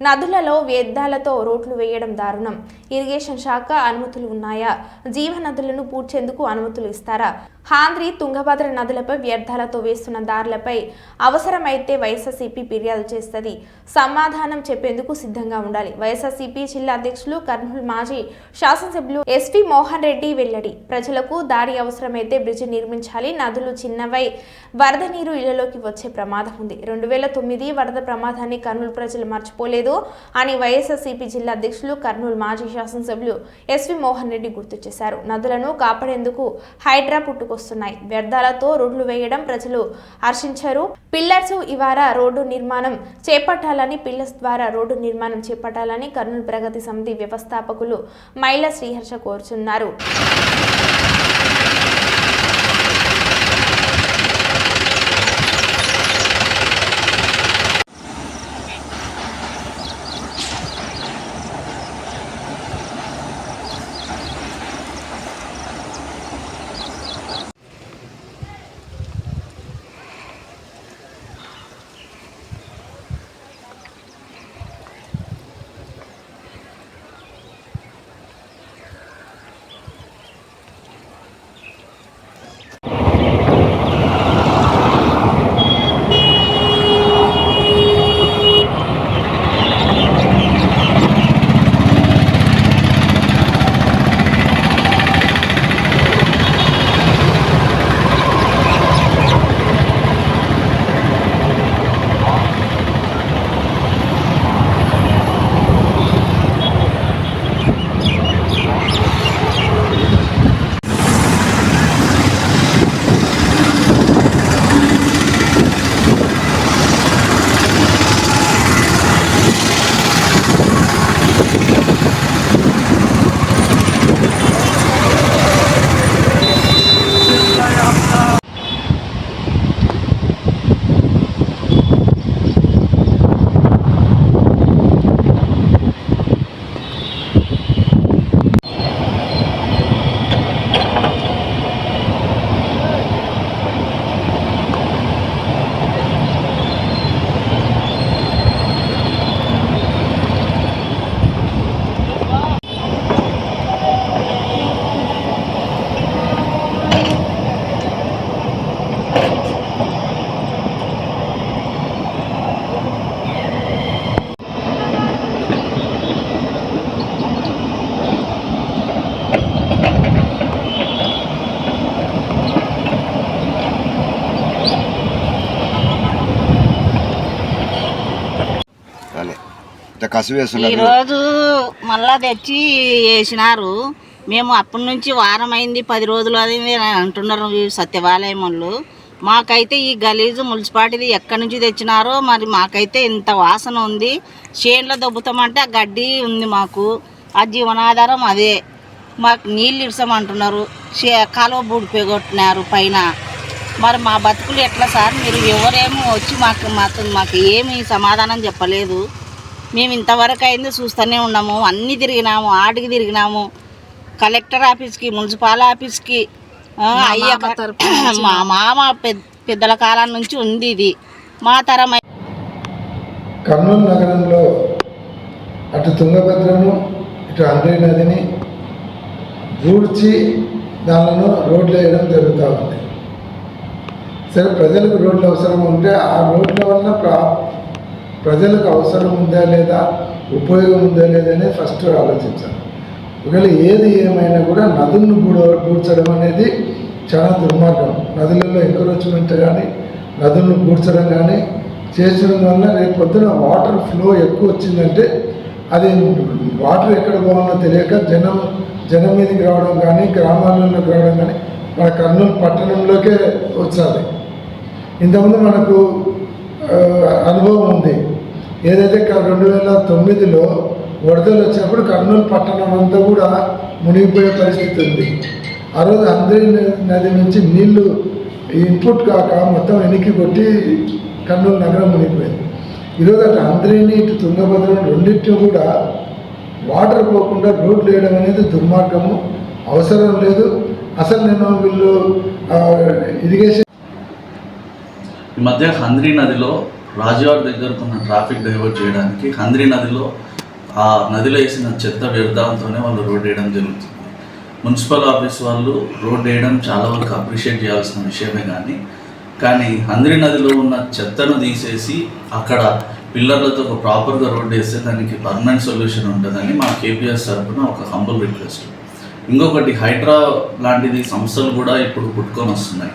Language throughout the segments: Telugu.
నదులలో వ్యర్థాలతో రోడ్లు వేయడం దారుణం. ఇరిగేషన్ శాఖ అనుమతులు ఉన్నాయా? జీవ నదులను పూడ్చేందుకు అనుమతులు ఇస్తారా? హాంద్రి తుంగభద్ర నదులపై వ్యర్థాలతో వేస్తున్న దారులపై అవసరమైతే వైఎస్ఆర్సీపీ ఫిర్యాదు చేస్తుంది. సమాధానం చెప్పేందుకు సిద్ధంగా ఉండాలి. వైఎస్ఆర్సీపీ జిల్లా అధ్యక్షులు కర్నూలు మాజీ శాసనసభ్యులు ఎస్వి మోహన్ రెడ్డి వెల్లడి. ప్రజలకు దారి అవసరమైతే బ్రిడ్జి నిర్మించాలి. నదులు చిన్నవై వరద నీరు ఇళ్ళలోకి వచ్చే ప్రమాదం ఉంది. రెండు వేల తొమ్మిది వరద ప్రమాదాన్ని కర్నూలు ప్రజలు మర్చిపోలేదు అని వైఎస్ఆర్సీపీ జిల్లా అధ్యక్షులు కర్నూలు మాజీ శాసనసభ్యులు ఎస్వి మోహన్ రెడ్డి గుర్తు చేశారు. నదులను కాపాడేందుకు హైడ్రా వస్తున్నాయి. వ్యర్థాలతో రోడ్లు వేయడం ప్రజలు హర్షించారు. పిల్లర్స్ ఇవార రోడ్డు నిర్మాణం చేపట్టాలని పిల్లర్స్ ద్వారా రోడ్డు నిర్మాణం చేపట్టాలని కర్నూలు ప్రగతి సమితి వ్యవస్థాపకులు మైల శ్రీహర్ష కోరుచున్నారు. ఇట్లా కసు ఈరోజు మళ్ళా తెచ్చి వేసినారు. మేము అప్పటి నుంచి వారం అయింది పది రోజులు అది అని అంటున్నారు ఈ సత్యవాలయం వాళ్ళు మాకైతే ఈ గలీజు మున్సిపాలిటీది ఎక్కడి నుంచి తెచ్చినారో మరి మాకైతే ఇంత వాసన ఉంది. చేన్లో దొబ్బుతామంటే ఆ గడ్డి ఉంది మాకు. ఆ జీవనాధారం అదే. మాకు నీళ్ళు ఇడసమంటున్నారు చే కాలువ బూడిపోగొట్టినారు పైన. మరి మా బతుకులు ఎట్లా సార్? మీరు ఎవరేమో వచ్చి మాకు మాకు మాకు ఏమి సమాధానం చెప్పలేదు. మేము ఇంతవరకు అయింది చూస్తూనే ఉన్నాము. అన్నీ తిరిగినాము ఆటికి తిరిగినాము. కలెక్టర్ ఆఫీస్కి మున్సిపల్ ఆఫీస్కి ఆ, అయ్య మా మామ పెద్ద పెద్దల కాలం నుంచి ఉంది ఇది. మా తరం కర్నూలు నగరంలో అటు తుంగభద్రను ఇటు అంద్రీ నదిని దూడ్చి దానిలో రోడ్లు వేయడం జరుగుతూ ఉంది. సరే ప్రజలకు రోడ్లు అవసరం ఉంటే ఆ రోడ్ల వల్ల ప్ర ప్రజలకు అవసరం ఉందా లేదా ఉపయోగం ఉందా లేదా అనేది ఫస్ట్ ఆలోచించాలి. ఒకవేళ ఏది ఏమైనా కూడా నదులను కూడా పూడ్చడం అనేది చాలా దుర్మార్గం. నదులలో ఎంకరేజ్మెంట్ కానీ నదులను పూడ్చడం కానీ చేసడం వల్ల రేపు పొద్దున వాటర్ ఫ్లో ఎక్కువ వచ్చిందంటే అది వాటర్ ఎక్కడ పోవాలో తెలియక జనం జనం మీదకి రావడం కానీ గ్రామాలలోకి రావడం కానీ మన కర్నూలు పట్టణంలోకే వచ్చాలి. ఇంతకుముందు మనకు అనుభవం ఉంది. ఏదైతే రెండు వేల తొమ్మిదిలో వరదలు వచ్చినప్పుడు కర్నూలు పట్టణం అంతా కూడా మునిగిపోయే పరిస్థితి ఉంది. ఆ రోజు అందరి నది నుంచి నీళ్ళు ఇన్పుట్ కాక మొత్తం వెనక్కి కొట్టి కర్నూలు నగరం మునిగిపోయింది. ఈరోజు అటు అందరినీ ఇటు తుంగభద్ర రెండింటిని కూడా వాటర్ పోకుండా రోడ్లు వేయడం అనేది దుర్మార్గము. అవసరం లేదు. అసలు నేను వీళ్ళు ఇరిగేషన్ ఈ మధ్య హంద్రీ నదిలో రాజువారి దగ్గరకు ఉన్న ట్రాఫిక్ డైవర్ట్ చేయడానికి హంద్రి నదిలో ఆ నదిలో వేసిన చెత్త వ్యర్థాలతోనే వాళ్ళు రోడ్ వేయడం జరుగుతుంది. మున్సిపల్ ఆఫీస్ వాళ్ళు రోడ్ వేయడం చాలా వరకు అప్రిషియేట్ చేయాల్సిన విషయమే కానీ కానీ హంద్రి నదిలో ఉన్న చెత్తను తీసేసి అక్కడ పిల్లర్లతో ఒక ప్రాపర్గా రోడ్ వేస్తే దానికి పర్మనెంట్ సొల్యూషన్ ఉంటుందని మా కేపీఎస్ తరఫున ఒక హంబుల్ రిక్వెస్ట్. ఇంకొకటి హైడ్రా లాంటిది సంస్థలు కూడా ఇప్పుడు పుట్టుకొని వస్తున్నాయి.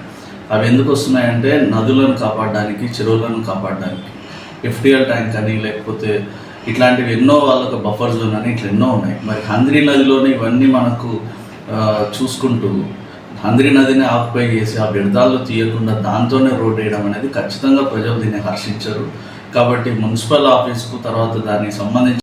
అవి ఎందుకు వస్తున్నాయంటే నదులను కాపాడడానికి చెరువులను కాపాడడానికి. ఎఫ్డిఎల్ ట్యాంక్ అని లేకపోతే ఇట్లాంటివి ఎన్నో వాళ్ళకు బఫర్ జోన్ అని ఇట్లా ఎన్నో ఉన్నాయి. మరి హంద్రీ నదిలోనే ఇవన్నీ మనకు చూసుకుంటూ హంద్రి నదిని ఆక్యుపై చేసి ఆ వ్యర్థాలు తీయకుండా దాంతోనే రోడ్ వేయడం అనేది ఖచ్చితంగా ప్రజలు దీన్ని హర్షించరు. కాబట్టి మున్సిపల్ ఆఫీస్కు తర్వాత దానికి సంబంధించి